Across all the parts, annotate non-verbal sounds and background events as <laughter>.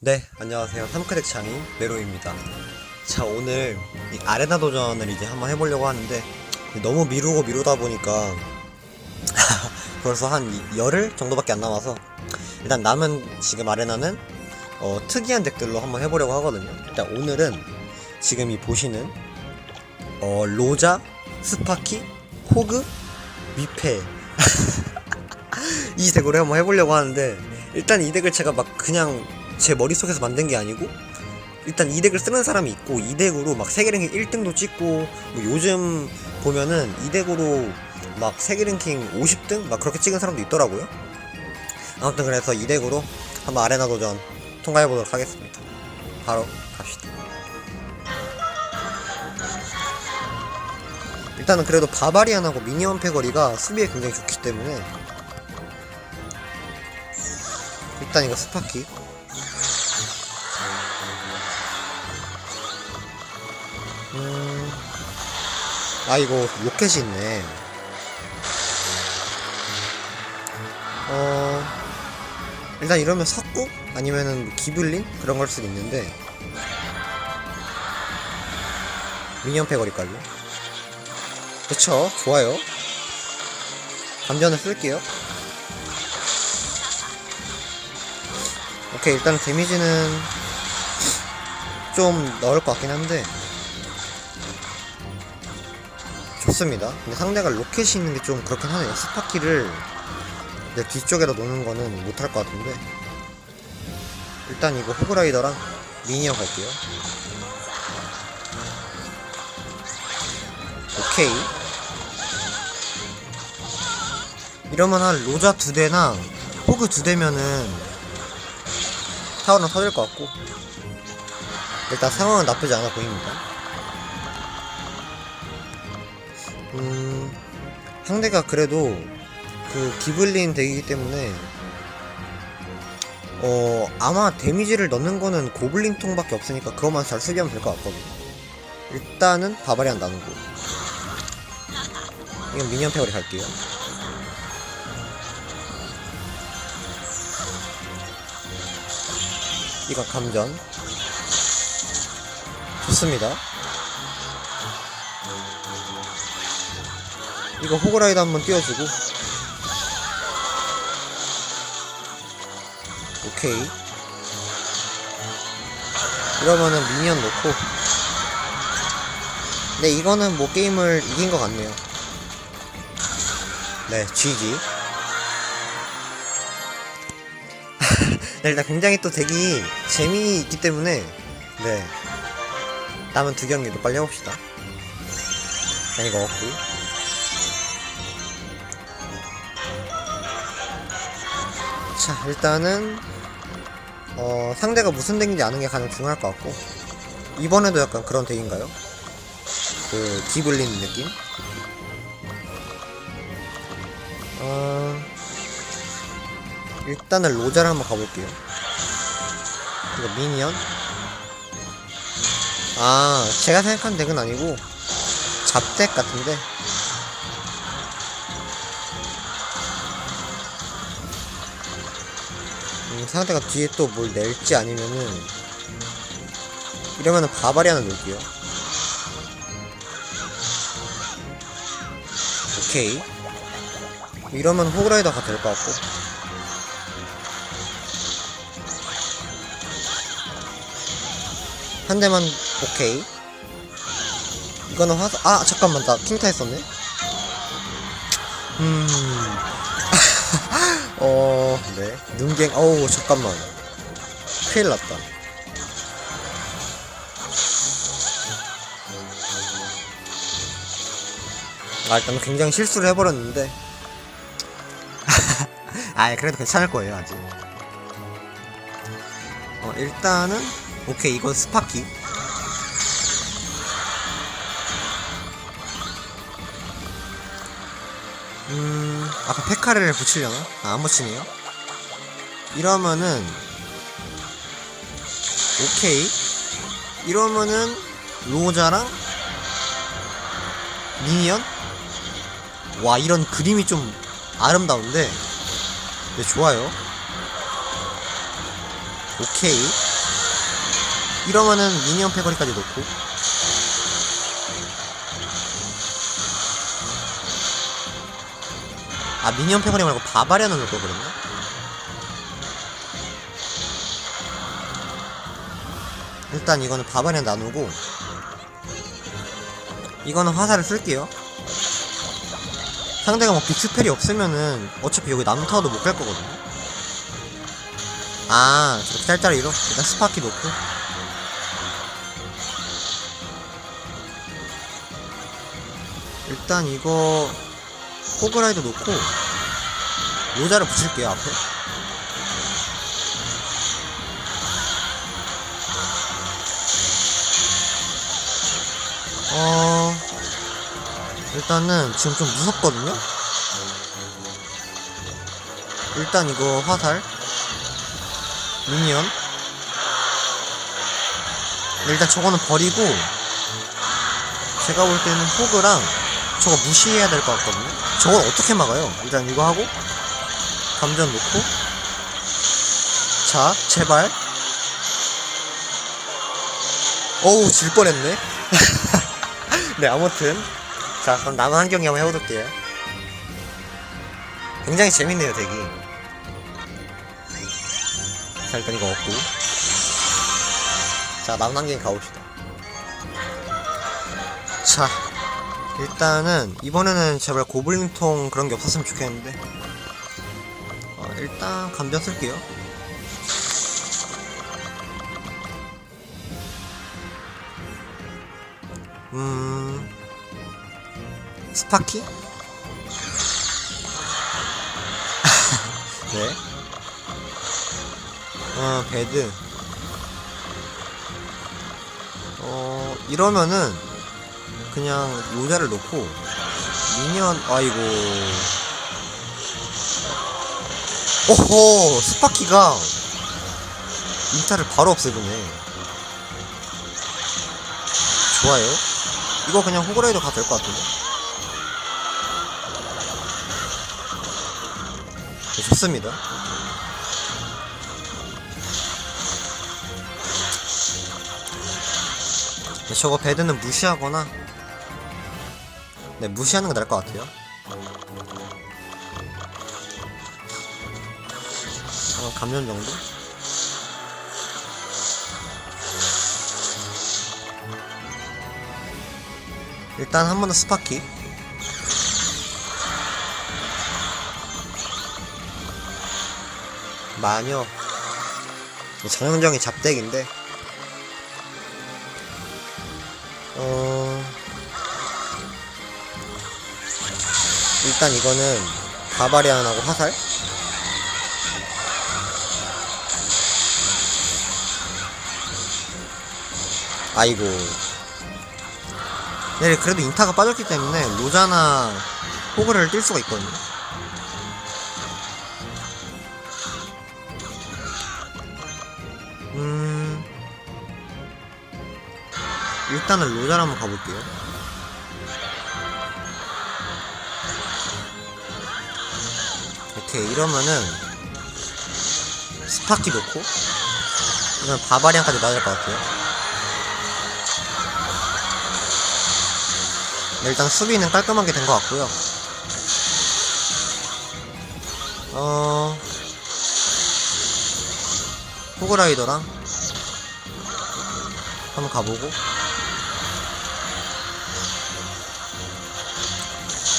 네, 안녕하세요. 삼크덱 장인 메로입니다. 자, 오늘 이 아레나 도전을 이제 한번 해보려고 하는데 너무 미루고 미루다 보니까 <laughs> 벌써 한 이- 열흘 정도밖에 안 남아서 일단 남은 지금 아레나는 어, 특이한 덱들로 한번 해보려고 하거든요. 일단 오늘은 지금 이 보시는 어, 로자, 스파키, 호그, 위페 <laughs> 이 덱으로 한번 해보려고 하는데 일단 이 덱을 제가 막 그냥 제 머릿속에서 만든 게 아니고 일단 이 덱을 쓰는 사람이 있고 이 덱으로 막 세계랭킹 1등도 찍고 뭐 요즘 보면은 이 덱으로 막 세계랭킹 50등 막 그렇게 찍은 사람도 있더라고요. 아무튼 그래서 이 덱으로 한번 아레나 도전 통과해 보도록 하겠습니다. 바로 갑시다. 일단은 그래도 바바리안하고 미니언 패거리가 수비에 굉장히 좋기 때문에 일단 이거 스파키 아 이거 로켓이 있네. 어... 일단 이러면 석구? 아니면은 뭐 기블린? 그런 걸 수도 있는데. 미니언 패거리까지 그쵸 좋아요. 감전을 쓸게요. 오케이 일단 데미지는 좀 넣을 것 같긴 한데 좋습니다. 근데 상대가 로켓이 있는 게 좀 그렇긴 하네요. 스파키를 내 뒤쪽에다 놓는 거는 못할 것 같은데. 일단 이거 호그라이더랑 미니언 갈게요. 오케이. 이러면 한 로자 두 대나 호그 두 대면은 타워는 터질 것 같고. 일단 상황은 나쁘지 않아 보입니다 상대가 그래도 그 기블린 덱이기 때문에 어 아마 데미지를 넣는 거는 고블린 통밖에 없으니까 그것만 잘 수비하면 될 것 같거든요. 일단은 바바리안 나누고. 이건 미니언 패거리 갈게요. 이건 감전. 좋습니다 이거 호그라이드 한번 띄워주고. 오케이. 이러면은 미니언 놓고. 네 이거는 뭐 게임을 이긴 것 같네요. 네 GG <laughs> 네, 일단 굉장히 또 덱이 재미있기 때문에 네. 남은 두 경기도 빨리 해봅시다. 자 이거 없고 자 일단은 어 상대가 무슨 덱인지 아는 게 가장 중요할 것 같고 이번에도 약간 그런 덱인가요? 그 기블린 느낌? 어 일단은 로자를 한번 가볼게요 이거 미니언 아 제가 생각한 덱은 아니고 잡덱 같은데 상대가 뒤에 또 뭘 낼지 아니면은 이러면은 바바리안을 놓을게요. 오케이. 이러면 호그라이더가 될 것 같고. 한 대만 오케이. 이거는 화사 아 잠깐만 나 킹타 했었네. 음 어, 네. 눈갱, 어우, 잠깐만. 큰일 났다. 아, 일단 굉장히 실수를 해버렸는데. <laughs> 아, 그래도 괜찮을 거예요, 아직. 어, 일단은, 오케이, 이건 스파키. 음, 아까 페카를 붙이려나? 아, 안 붙이네요. 이러면은, 오케이. 이러면은, 로자랑, 미니언? 와, 이런 그림이 좀 아름다운데? 네, 좋아요. 오케이. 이러면은 미니언 패거리까지 놓고 아 미니언 패거리 말고 바바리안을 놓을 걸 그랬나? 일단 이거는 바바리안 나누고 이거는 화살을 쓸게요. 상대가 뭐 빅스펠이 없으면은 어차피 여기 나무 타워도 못 갈 거거든요. 아 저렇게 짤짤이로? 일단 스파키 놓고. 일단 이거 호그라이드 놓고 모자를 붙일게요 앞에 어 일단은 지금 좀 무섭거든요? 일단 이거 화살 미니언. 일단 저거는 버리고 제가 볼 때는 호그랑 저거 무시해야 될 것 같거든요 저걸 어떻게 막아요? 일단 이거 하고 감전 놓고. 자 제발. 어우 질 뻔했네. <laughs> 네 아무튼. 자 그럼 남은 한 경기 한번 해보도록해요. 굉장히 재밌네요 되게 자 일단 이거 얻고. 자 남은 한 경기 가봅시다. 자 일단은 이번에는 제발 고블린통 그런 게 없었으면 좋겠는데 어, 일단 감전 쓸게요 음 스파키? <laughs> 네. 어, 배드. 어, 이러면은, 그냥 모자를 놓고, 미니언, 아이고. 오호! 스파키가, 인타를 바로 없애보네. 좋아요. 이거 그냥 호그라이더 가도 될 것 같은데. 네, 좋습니다. 네, 저거 배드는 무시하거나 네 무시하는 게 나을 것 같아요. 어, 감전 정도? 일단 한 번 더 스파키. 마녀. 장영정이 잡덱인데. 어 일단 이거는 바바리안하고 화살? 아이고. 네 그래도 인타가 빠졌기 때문에 로자나 호그를 뛸 수가 있거든요. 음. 일단은 로잘 한번 가볼게요. 오케이 이러면은 스파키 놓고 이건 바바리안까지 맞을 것 같아요. 네, 일단 수비는 깔끔하게 된 것 같고요. 어 호그라이더랑 한번 가보고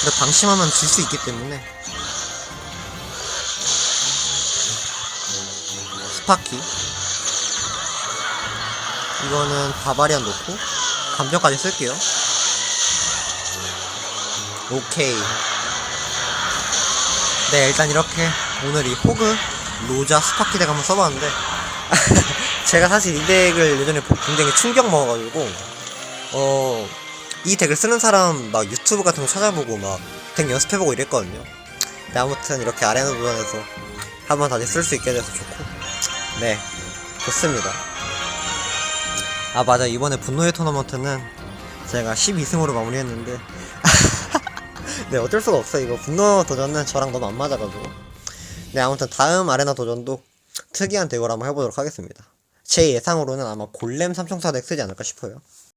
근데 방심하면 질 수 있기 때문에 스파키. 이거는 바바리안 놓고 감정까지 쓸게요. 오케이. 네 일단 이렇게 오늘 이 호그 로자 스파키 덱 한번 써봤는데 <laughs> 제가 사실 이 덱을 예전에 굉장히 충격 먹어가지고 어 이 덱을 쓰는 사람 막 유튜브 같은 거 찾아보고 막 덱 연습해보고 이랬거든요. 근데 아무튼 이렇게 아레나 도전에서 한번 다시 쓸 수 있게 돼서 좋고 네 좋습니다. 아 맞아. 이번에 분노의 토너먼트는 제가 12승으로 마무리했는데. <laughs> 네 어쩔 수가 없어. 이거 분노 도전은 저랑 너무 안 맞아가지고. 네 아무튼 다음 아레나 도전도 특이한 대결 한번 해보도록 하겠습니다. 제 예상으로는 아마 골렘 삼총사 덱 쓰지 않을까 싶어요